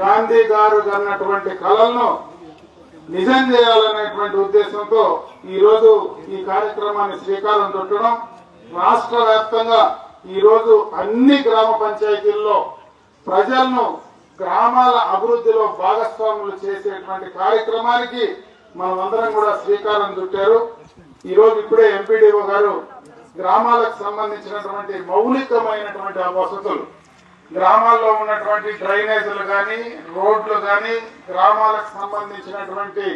గాంధీ గారు అన్నటువంటి కళలను నిజం చేయాలనేటువంటి ఉద్దేశంతో ఈ రోజు ఈ కార్యక్రమాన్ని శ్రీకారం చుట్టడం రాష్ట్ర వ్యాప్తంగా ఈ రోజు అన్ని గ్రామ పంచాయతీల్లో ప్రజలను గ్రామాల అభివృద్ధిలో భాగస్వాములు చేసేటువంటి కార్యక్రమానికి మనమందరం కూడా శ్రీకారం చుట్టారు. ఈ రోజు ఇప్పుడే ఎంపీడీఓ గారు గ్రామాలకు సంబంధించినటువంటి మౌలికమైనటువంటి ఆ వసతులు గ్రామాల్లో ఉన్నటువంటి డ్రైనేజీలు కానీ రోడ్లు కానీ గ్రామాలకు సంబంధించినటువంటి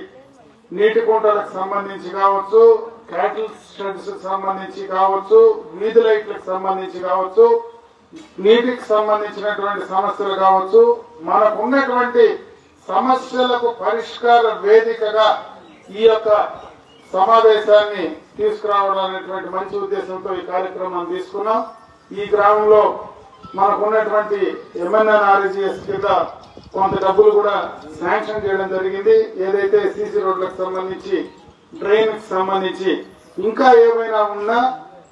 నీటి కుంటలకు సంబంధించి కావచ్చు క్యాటిల్ షెడ్స్ సంబంధించి కావచ్చు వీధి లైట్లకు సంబంధించి కావచ్చు నీటికి సంబంధించినటువంటి సమస్యలు కావచ్చు మనకు ఉన్నటువంటి సమస్యలకు పరిష్కార వేదికగా ఈ యొక్క సమావేశాన్ని తీసుకురావడం అనేటువంటి మంచి ఉద్దేశంతో ఈ కార్యక్రమాన్ని తీసుకున్నాం. ఈ గ్రామంలో మనకు ఉన్నటువంటి కింద కొంత డబ్బులు కూడా శాంక్షన్ చేయడం జరిగింది. ఏదైతే సీసీ రోడ్లకు సంబంధించి డ్రైన్కి సంబంధించి ఇంకా ఏమైనా ఉన్నా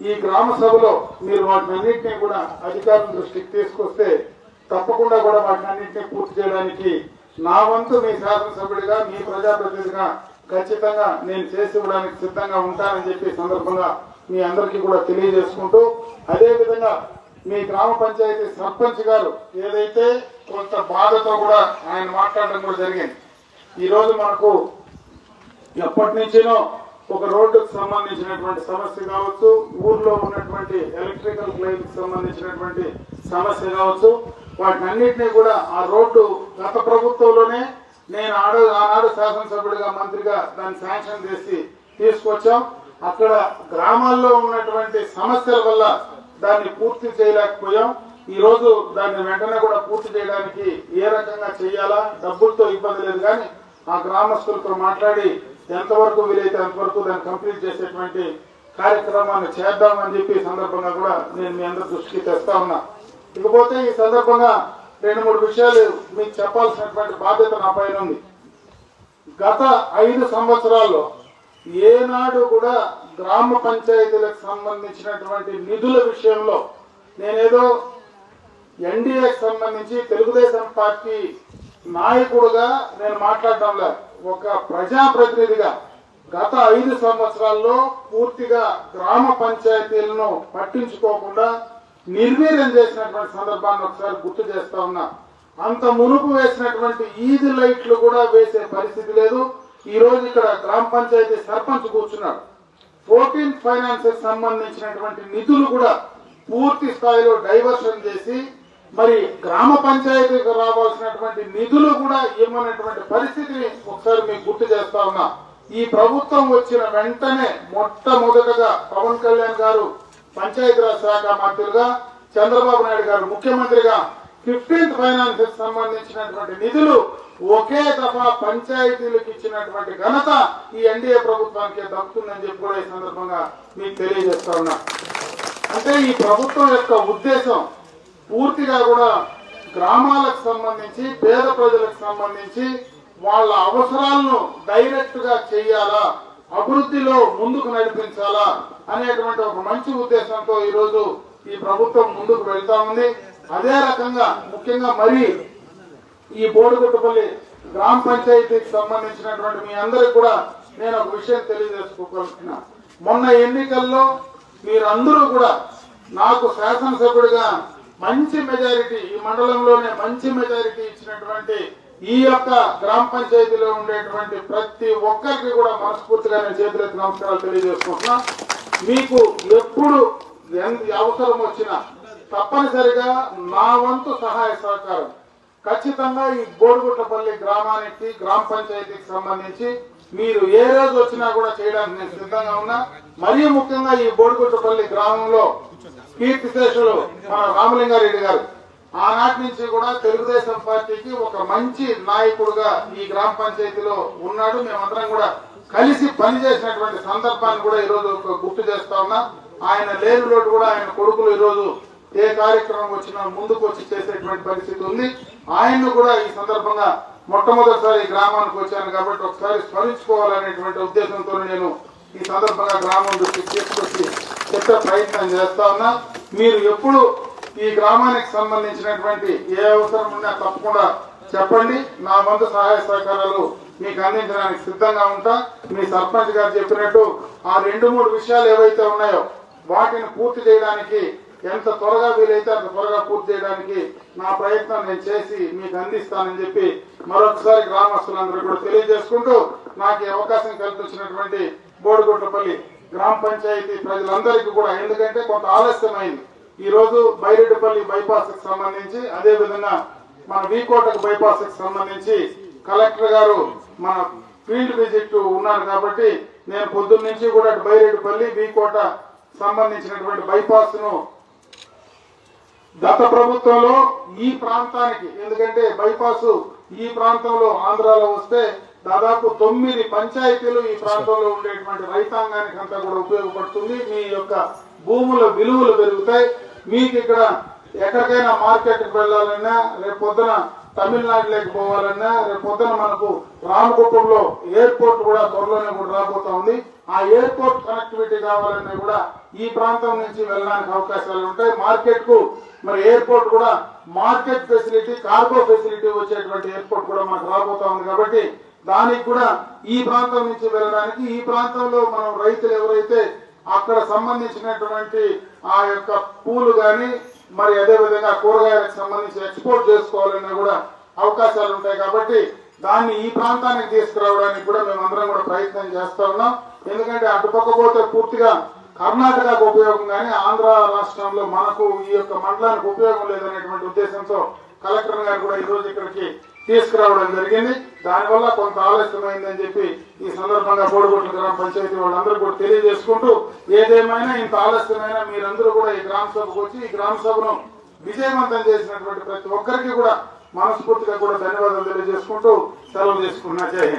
ఈ గ్రామ సభలో మీరు వాటిని అన్నింటినీ కూడా అధికారుల దృష్టికి తీసుకొస్తే తప్పకుండా కూడా వాటిని అన్నింటినీ పూర్తి చేయడానికి నా వంతు మీ శాసనసభ్యుడిగా మీ ప్రజాప్రతినిధిగా ఖచ్చితంగా నేను చేసి ఇవ్వడానికి సిద్ధంగా ఉంటానని చెప్పి సందర్భంగా మీ అందరికీ కూడా తెలియజేసుకుంటూ అదేవిధంగా మీ గ్రామ పంచాయతీ సర్పంచ్ గారు ఏదైతే కొంత బాధతో కూడా ఆయన మాట్లాడడం కూడా జరిగింది. ఈరోజు మనకు ఎప్పటి నుంచినో ఒక రోడ్డుకు సంబంధించినటువంటి సమస్య కావచ్చు ఊర్లో ఉన్నటువంటి ఎలక్ట్రికల్ లైన్కి సంబంధించినటువంటి సమస్య కావచ్చు వాటిని అన్నింటినీ కూడా ఆ రోడ్డు గత ప్రభుత్వంలోనే నేను ఆడ ఆనాడు శాసనసభ్యుడిగా మంత్రిగా దాన్ని శాంక్షన్ చేసి తీసుకొచ్చాం. అక్కడ గ్రామాల్లో ఉన్నటువంటి సమస్యల వల్ల దాన్ని పూర్తి చేయలేకపోయాం. ఈ రోజు దాన్ని వెంటనే కూడా పూర్తి చేయడానికి ఏ రకంగా చేయాలా? డబ్బులతో ఇబ్బంది లేదు కానీ ఆ గ్రామస్తులతో మాట్లాడి ఎంతవరకు వీలైతే అంతవరకు దాన్ని కంప్లీట్ చేసేటువంటి కార్యక్రమాన్ని చేద్దామని చెప్పి సందర్భంగా కూడా నేను మీ అందరి దృష్టికి తెస్తా ఉన్నా. ఇకపోతే ఈ సందర్భంగా రెండు మూడు విషయాలు మీకు చెప్పాల్సినటువంటి బాధ్యత నా పైన ఉంది. గత ఐదు సంవత్సరాల్లో ఏనాడు కూడా గ్రామ పంచాయతీలకు సంబంధించినటువంటి నిధుల విషయంలో నేనేదో ఎన్డీఏకి సంబంధించి తెలుగుదేశం పార్టీ నాయకుడుగా నేను మాట్లాడటం లేదు. ఒక ప్రజాప్రతినిధిగా గత ఐదు సంవత్సరాల్లో పూర్తిగా గ్రామ పంచాయతీలను పట్టించుకోకుండా నిర్వీర్యం చేసినటువంటి సందర్భాన్ని ఒకసారి గుర్తు చేస్తా ఉన్నా. అంత మునుపు వేసినటువంటి ఈది లైట్లు కూడా వేసే పరిస్థితి లేదు. ఈ రోజు ఇక్కడ గ్రామ పంచాయతీ సర్పంచ్ కూర్చున్నాడు. ఫోర్టీన్ ఫైనాన్సెస్ సంబంధించినటువంటి నిధులు కూడా పూర్తి స్థాయిలో డైవర్షన్ చేసి మరి గ్రామ పంచాయతీకి రావాల్సినటువంటి నిధులు కూడా ఇవ్వనటువంటి పరిస్థితిని ఒకసారి మీకు గుర్తు చేస్తా ఉన్నా. ఈ ప్రభుత్వం వచ్చిన వెంటనే మొట్టమొదటగా పవన్ కళ్యాణ్ గారు పంచాయతీరాజ్ శాఖ మంత్రులుగా చంద్రబాబు నాయుడు గారు ముఖ్యమంత్రిగా ఫిఫ్టీన్త్ ఫైనాన్స్ సంబంధించినటువంటి నిధులు ఒకే దఫా పంచాయతీలకు ఇచ్చినటువంటి ఘనత ఈ ఎన్డీఏ ప్రభుత్వానికి దక్కుతుందని చెప్పి కూడా ఈ సందర్భంగా మీకు తెలియజేస్తా ఉన్నా. అంటే ఈ ప్రభుత్వం యొక్క ఉద్దేశం పూర్తిగా కూడా గ్రామాలకు సంబంధించి పేద ప్రజలకు సంబంధించి వాళ్ళ అవసరాలను డైరెక్ట్గా చేయాలా అభివృద్ధిలో ముందుకు నడిపించాలా అనేటువంటి ఒక మంచి ఉద్దేశంతో ఈరోజు ఈ ప్రభుత్వం ముందుకు వెళ్తా ఉంది. అదే రకంగా ముఖ్యంగా మరి ఈ బోడుగుట్టపల్లి గ్రామ పంచాయతీకి సంబంధించినటువంటి మీ అందరికి కూడా నేను ఒక విషయం తెలియజేసుకోగలుగుతున్నా మొన్న ఎన్నికల్లో మీరందరూ కూడా నాకు శాసనసభ్యుడిగా మంచి మెజారిటీ ఈ మండలంలోనే మంచి మెజారిటీ ఇచ్చినటువంటి ఈ యొక్క గ్రామ పంచాయతీలో ఉండేటువంటి ప్రతి ఒక్కరికి కూడా మనస్ఫూర్తిగా నేను చేతులెత్తి నమస్కారాలు తెలియజేసుకుంటున్నా. మీకు ఎప్పుడు ఎంత అవసరం వచ్చినా తప్పనిసరిగా నా వంతు సహాయ సహకారం. ఖచ్చితంగా ఈ బోడుగుట్టపల్లి గ్రామానికి గ్రామ పంచాయతీకి సంబంధించి మీరు ఏ రోజు వచ్చినా కూడా చేయడానికి నేను సిద్ధంగా ఉన్నా. మరీ ముఖ్యంగా ఈ బోడుగుట్టపల్లి గ్రామంలో కీర్తిశేషులు మన రామలింగారెడ్డి గారు. ఆనాటి నుంచి కూడా తెలుగుదేశం పార్టీకి ఒక మంచి నాయకుడుగా ఈ గ్రామ పంచాయతీలో ఉన్నాడు. మేమందరం కూడా కలిసి పనిచేసినటువంటి సందర్భాన్ని కూడా ఈరోజు ఒక గుర్తు చేస్తా ఉన్నా. ఆయన లేని లోటు కూడా ఆయన కొడుకులు ఈరోజు ఏ కార్యక్రమం వచ్చినా ముందుకు వచ్చి చేసేటువంటి పరిస్థితి ఉంది. ఆయన్ను కూడా ఈ సందర్భంగా మొట్టమొదటిసారి గ్రామానికి వచ్చాను కాబట్టి ఒకసారి స్మరించుకోవాలనేటువంటి ఉద్దేశంతో నేను ఈ సందర్భంగా గ్రామం దృష్టికి తీసుకొచ్చి చెప్పే ప్రయత్నం చేస్తా ఉన్నా. మీరు ఎప్పుడు ఈ గ్రామానికి సంబంధించినటువంటి ఏ అవసరం ఉన్నా తప్పకుండా చెప్పండి. నా వంతు సహాయ సహకారాలు మీకు అందించడానికి సిద్ధంగా ఉంటా. మీ సర్పంచ్ గారు చెప్పినట్టు ఆ రెండు మూడు విషయాలు ఏవైతే ఉన్నాయో వాటిని పూర్తి చేయడానికి ఎంత త్వరగా వీలైతే అంత త్వరగా పూర్తి చేయడానికి నా ప్రయత్నం నేను చేసి మీకు అందిస్తానని చెప్పి మరొకసారి గ్రామస్తులందరూ కూడా తెలియజేసుకుంటూ నాకు అవకాశం కల్పించినటువంటి బోడిగుట్టపల్లి గ్రామ పంచాయతీ ప్రజలందరికీ కూడా ఎందుకంటే కొంత ఆలస్యమైంది. ఈ రోజు బైరెడ్డిపల్లి బైపాస్కి సంబంధించి అదే విధంగా మన వీకోటకు బైపాస్కి సంబంధించి కలెక్టర్ గారు మన ఫీల్డ్ విజిట్ ఉన్నారు కాబట్టి నేను పొద్దున్న నుంచి కూడా బైరెడ్డిపల్లి వీకోట సంబంధించినటువంటి బైపాస్ను గత ప్రభుత్వంలో ఈ ప్రాంతానికి ఎందుకంటే బైపాస్ ఈ ప్రాంతంలో ఆంధ్రాలో వస్తే దాదాపు తొమ్మిది పంచాయతీలు ఈ ప్రాంతంలో ఉండేటువంటి రైతాంగానికి అంతా కూడా ఉపయోగపడుతుంది. మీ యొక్క భూముల విలువలు పెరుగుతాయి. మీకు ఇక్కడ ఎక్కడికైనా మార్కెట్కి వెళ్ళాలన్నా రేపు పొద్దున తమిళనాడులోకి పోవాలన్నా రేపు పొద్దున మనకు రామగుప్పంలో ఎయిర్పోర్ట్ కూడా త్వరలోనే కూడా రాబోతా ఉంది. ఆ ఎయిర్పోర్ట్ కనెక్టివిటీ కావాలన్నా కూడా ఈ ప్రాంతం నుంచి వెళ్ళడానికి అవకాశాలు ఉంటాయి. మార్కెట్కు మరి ఎయిర్పోర్ట్ కూడా మార్కెట్ ఫెసిలిటీ కార్గో ఫెసిలిటీ వచ్చేటువంటి ఎయిర్పోర్ట్ కూడా మనకు రాబోతా ఉంది కాబట్టి దానికి కూడా ఈ ప్రాంతం నుంచి వెళ్ళడానికి ఈ ప్రాంతంలో మనం రైతులు ఎవరైతే అక్కడ సంబంధించినటువంటి ఆ యొక్క పూలు కానీ మరి అదే విధంగా కూరగాయలకు సంబంధించి ఎక్స్పోర్ట్ చేసుకోవాలన్నా కూడా అవకాశాలు ఉంటాయి కాబట్టి దాన్ని ఈ ప్రాంతానికి తీసుకురావడానికి కూడా మేము అందరం కూడా ప్రయత్నం చేస్తా ఉన్నాం. ఎందుకంటే అటుపక్క పోతే పూర్తిగా కర్ణాటకకు ఉపయోగం కానీ ఆంధ్ర రాష్ట్రంలో మనకు ఈ యొక్క మండలానికి ఉపయోగం లేదనేటువంటి ఉద్దేశంతో కలెక్టర్ గారు కూడా ఈ రోజు ఇక్కడికి తీసుకురావడం జరిగింది. దానివల్ల కొంత ఆలస్యమైందని చెప్పి ఈ సందర్భంగా కోడిగుట్ల గ్రామ పంచాయతీ వాళ్ళందరూ కూడా తెలియజేసుకుంటూ ఏదేమైనా ఇంత ఆలస్యమైనా మీరందరూ కూడా ఈ గ్రామ సభకు వచ్చి ఈ గ్రామ సభను విజయవంతం చేసినటువంటి ప్రతి ఒక్కరికి కూడా మనస్ఫూర్తిగా కూడా ధన్యవాదాలు తెలియజేసుకుంటూ సెలవు తీసుకున్నా జై